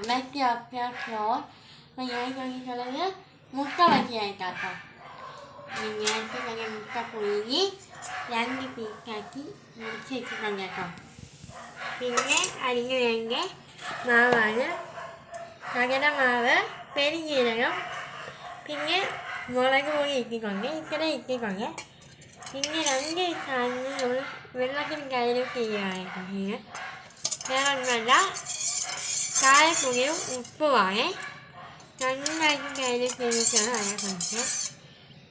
ബാക്കി അപ്പ്യ ഫ്ലോർ അപ്പോൾ ഞാൻ ചോദിച്ചുള്ളത് മുട്ട വറ്റിയായിട്ടാട്ടോ ഞാനിപ്പോൾ തന്നെ മുട്ട പുഴുങ്ങി രണ്ട് പീസാക്കി മുറിച്ച് വെച്ചിട്ടുണ്ട് കേട്ടോ പിന്നെ അതിന് വേണ്ട മാവാണ് തകര മാവ് പെരുംജീരകം പിന്നെ മുളക് പൊടി ഇട്ടിട്ടുണ്ട് ഇത്ര ഇട്ടിട്ടുണ്ട് പിന്നെ രണ്ട് സാധനങ്ങൾ നമ്മൾ വെള്ളത്തിൽ കയ്യിൽ ചെയ്യുകയായിരുന്നു പിന്നെ വേറെ കായപ്പൊടിയും ഉപ്പുമാണ് നന്നായിട്ട് കയ്യിൽ ചെയ്തിട്ടാണ് അതിനെ കുറിച്ച്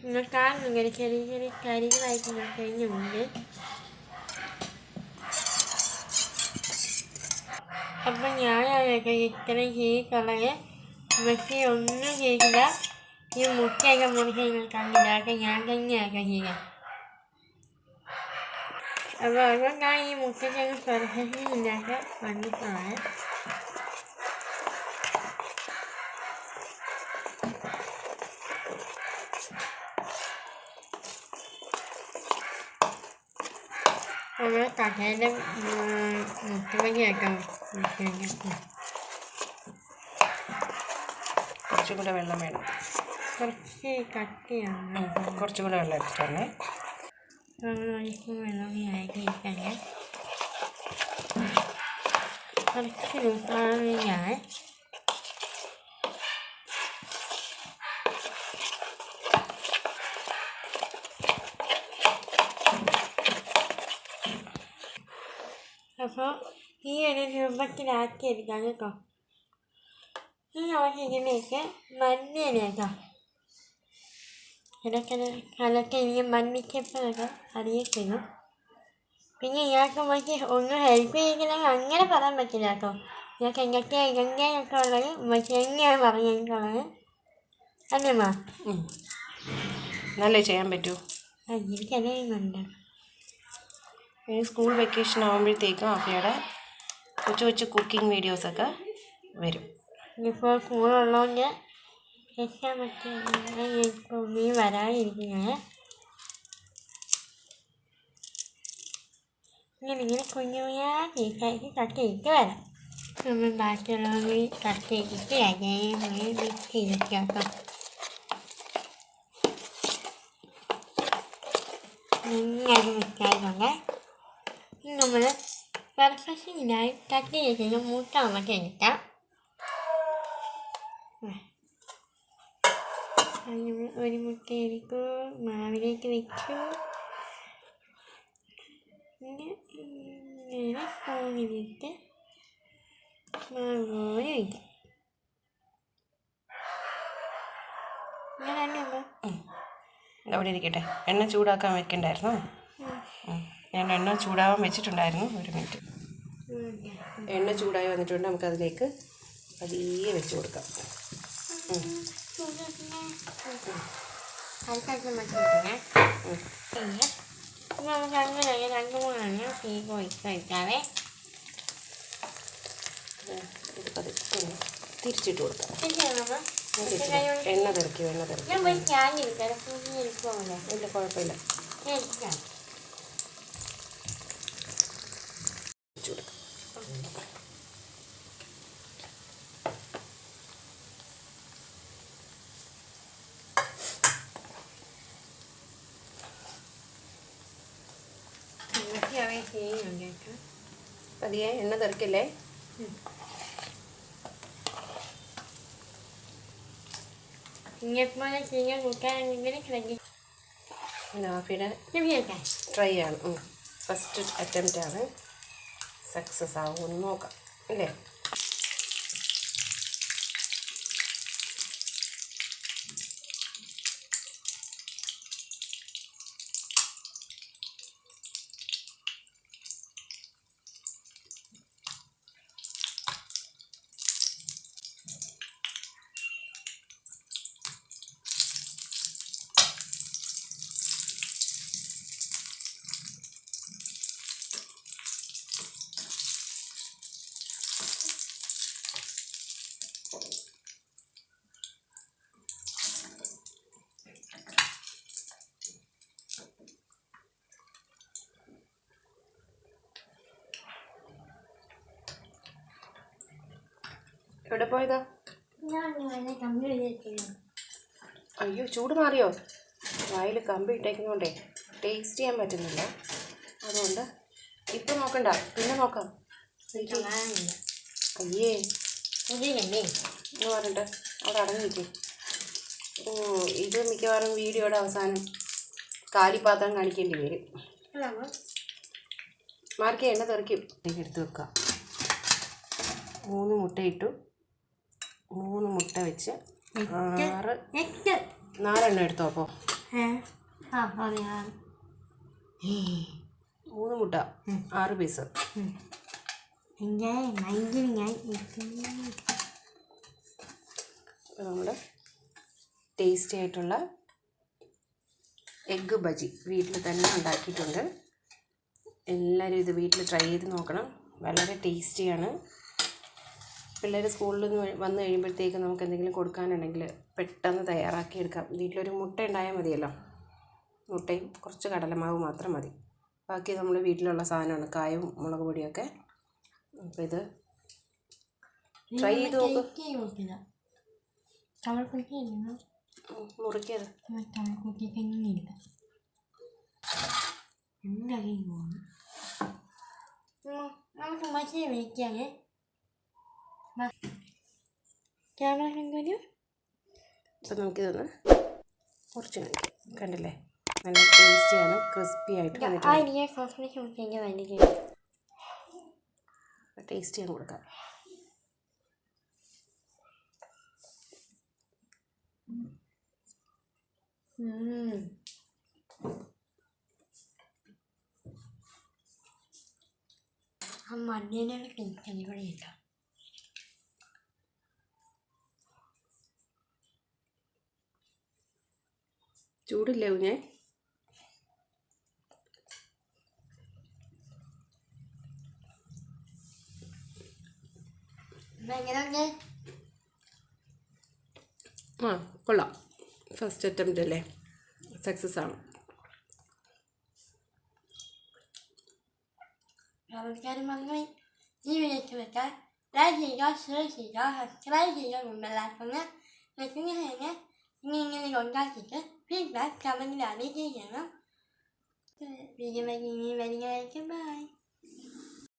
നിങ്ങൾ കാണുന്നുണ്ട് ചെറിയ ചെറിയ കരികളായിട്ട് കഴിഞ്ഞുണ്ട് അപ്പം ഞാൻ അതൊക്കെ ഇത്രയും ചെയ്തിട്ടുള്ളത് പക്ഷേ ഒന്നും ചെയ്തില്ല ഈ മുട്ടയൊക്കെ മുറിച്ച് നിങ്ങൾ കണ്ടില്ല അതൊക്കെ ഞാൻ തന്നെയൊക്കെ ചെയ്യാം അപ്പോൾ അതുകൊണ്ടാണ് ഈ മുട്ടയ്ക്കൊക്കെ സ്പർശില്ലാതെ വന്നിട്ടുള്ളത് നമ്മൾ കടയിലെ മുട്ടുവഴിയാക്കാം കുറച്ചും കൂടെ വെള്ളം വേണം. കുറച്ച് കട്ടിയാണ് കുറച്ചും കൂടെ വെള്ളം നമ്മൾ ഒഴിക്കും വെള്ളം ആക്കിയിട്ടാണ് കുറച്ച് ലൂസാണ് അപ്പോൾ ഈ ഒരു രൂപത്തിലാക്കി എടുക്കാം കേട്ടോ. ഈ നമുക്ക് ഇതിലേക്ക് മഞ്ഞയിലേക്കാം ഇതൊക്കെ അതൊക്കെ എനിക്ക് മണ്ണിച്ചപ്പോഴൊക്കെ അറിയത്തില്ല പിന്നെ ഇയാൾക്ക് മറ്റേ ഒന്നും ഹെൽപ്പ് ചെയ്യിക്കണമെങ്കിൽ അങ്ങനെ പറയാൻ പറ്റില്ല കേട്ടോ. ഇയാൾക്ക് എന്തൊക്കെ എങ്ങനെയൊക്കെ ഉള്ളത് മറ്റേ എങ്ങനെയാണ് പറഞ്ഞിട്ടുള്ളത് അല്ലേ മാ നല്ലേ ചെയ്യാൻ പറ്റൂ. എനിക്കറിയുന്നുണ്ട് ഈ സ്കൂൾ വെക്കേഷൻ ആകുമ്പോഴത്തേക്കും അഫയുടെ കൊച്ചു കൊച്ചു കുക്കിംഗ് വീഡിയോസൊക്കെ വരും. ഇപ്പോൾ സ്കൂളുള്ളതുകൊണ്ട് രക്ഷാൻ പറ്റിയ വരാതിരിക്കുന്നത് ഇങ്ങനെ ഇങ്ങനെ കുഞ്ഞു കുഞ്ഞാ പീസായിട്ട് കട്ട് ചെയ്തിട്ട് വരാം. നമ്മൾ ബാക്കിയുള്ളവർ മീൻ കട്ട് ചെയ്തിട്ട് അതേപോലെ മിക്സ് ചെയ്തിട്ട് കേട്ടോ നന്നായിട്ട് മിക്സ് ആയിട്ടുണ്ട് ഇനി നമ്മൾ പെർഫെക്ഷനായി കട്ട് ചെയ്തിട്ട് മൂട്ട നമുക്ക് എടുക്കാം ഒരു മുട്ട എടുക്കൂ മാവിലേക്ക് വെച്ചു. ഇങ്ങനെ സ്പൂണിലിട്ട് മാവ് പോലെ വയ്ക്കും അവിടെ ഇരിക്കട്ടെ. എണ്ണ ചൂടാക്കാൻ വെക്കണ്ടായിരുന്നോ. ഞാൻ എണ്ണ ചൂടാവാൻ വെച്ചിട്ടുണ്ടായിരുന്നു. ഒരു മിനിറ്റ്. എണ്ണ ചൂടായി വന്നിട്ടുണ്ട്. നമുക്കതിലേക്ക് പതിയെ വെച്ച് കൊടുക്കാം. രണ്ട് മൂന്നെണ്ണം തീ കഴിക്കാവേ തിരിച്ചിട്ട് കൊടുക്കാം. എണ്ണ തെറിക്കും എണ്ണ തെറിക്കും ഇല്ല കുഴപ്പമില്ല എനിക്കാം വെച്ച് കൊടുക്കാം ഇതൊക്കെ ചെയ്യുന്നുണ്ട് കേട്ടോ പതിയെ എണ്ണ തെറിക്കല്ലേ? ഇങ്ങനെ ചെയ്യാൻ കൂട്ടാണെങ്കിൽ നാഫിയുടെ ട്രൈ ആണ്. ഫസ്റ്റ് അറ്റംപ്റ്റ് ആണ്. സക്സസ് ആവുമെന്ന് നോക്കാം. അല്ലേ? എവിടെ പോയതാ? അയ്യോ ചൂട് മാറിയോ? വായിൽ കമ്പി ഇട്ടേക്കുന്നോണ്ടേ ടേസ്റ്റ് ചെയ്യാൻ പറ്റുന്നില്ല. അതുകൊണ്ട് ഇപ്പം നോക്കണ്ട പിന്നെ നോക്കാം. അയ്യേ. എന്ന് പറഞ്ഞിട്ട് അവിടെ അടങ്ങി നിൽക്കും ഓ ഇത് മിക്കവാറും വീഡിയോയുടെ അവസാനം കാലിപാത്രം കാണിക്കേണ്ടി വരും. മാർക്ക് എണ്ണ തെറിക്കും. എടുത്ത് വെക്കാം. മൂന്ന് മുട്ട ഇട്ടു മൂന്ന് മുട്ട വെച്ച് ആറ് നാലെണ്ണം എടുത്തോ അപ്പോൾ മൂന്ന് മുട്ട ആറ് പീസ്. നമ്മുടെ ടേസ്റ്റി ആയിട്ടുള്ള എഗ്ഗ് ബജി വീട്ടിൽ തന്നെ ഉണ്ടാക്കിയിട്ടുണ്ട്. എല്ലാവരും ഇത് വീട്ടിൽ ട്രൈ ചെയ്ത് നോക്കണം. വളരെ ടേസ്റ്റിയാണ്. പിള്ളേർ സ്കൂളിൽ നിന്ന് വന്ന് കഴിയുമ്പോഴത്തേക്ക് നമുക്ക് എന്തെങ്കിലും കൊടുക്കാനുണ്ടെങ്കിൽ പെട്ടെന്ന് തയ്യാറാക്കി എടുക്കാം. വീട്ടിലൊരു മുട്ട ഉണ്ടായാൽ മതിയല്ലോ. മുട്ടയും കുറച്ച് കടലമാവ് മാത്രം മതി. ബാക്കി നമ്മൾ വീട്ടിലുള്ള സാധനമാണ്. കായും മുളക് പൊടിയൊക്കെ. അപ്പോൾ ഇത് ട്രൈ ചെയ്ത് നോക്ക്. നോക്കില്ല കവൾക്കുട്ടി ഇല്ല. ഉം, മുറിക്കത് നമുക്ക് മറ്റേ ക്യാമറ അപ്പോൾ നമുക്കിതൊന്ന് കുറച്ച് കാണിക്കാം കണ്ടില്ലേ? നല്ല ടേസ്റ്റിയാണ് ക്രിസ്പി ആയിട്ട് ടേസ്റ്റ് കൊടുക്കാം. ആ ടേസ്റ്റ് കേട്ടോ ചൂടില്ലേ ഊഞ്ഞേ ആ കൊള്ളാം. ഫസ്റ്റ് അറ്റംപ്റ്റ് അല്ലേ? സക്സസ് ആണ്. ജീവിതത്തിൽ വെച്ചാൽ ലൈക്ക് ചെയ്യുക ഷെയർ ചെയ്യുക സബ്സ്ക്രൈബ് ചെയ്യുക മുമ്പെല്ലാവർക്കും വെക്കുന്ന ഇനി ഇങ്ങനെ ഉണ്ടാക്കിയിട്ട് ഫീഡ്ബാക്ക് കമന്റിൽ അറിയിക്കുകയും ചെയ്യണം വീഡിയോ ഇനി വരുന്നതായിരിക്കും ബൈ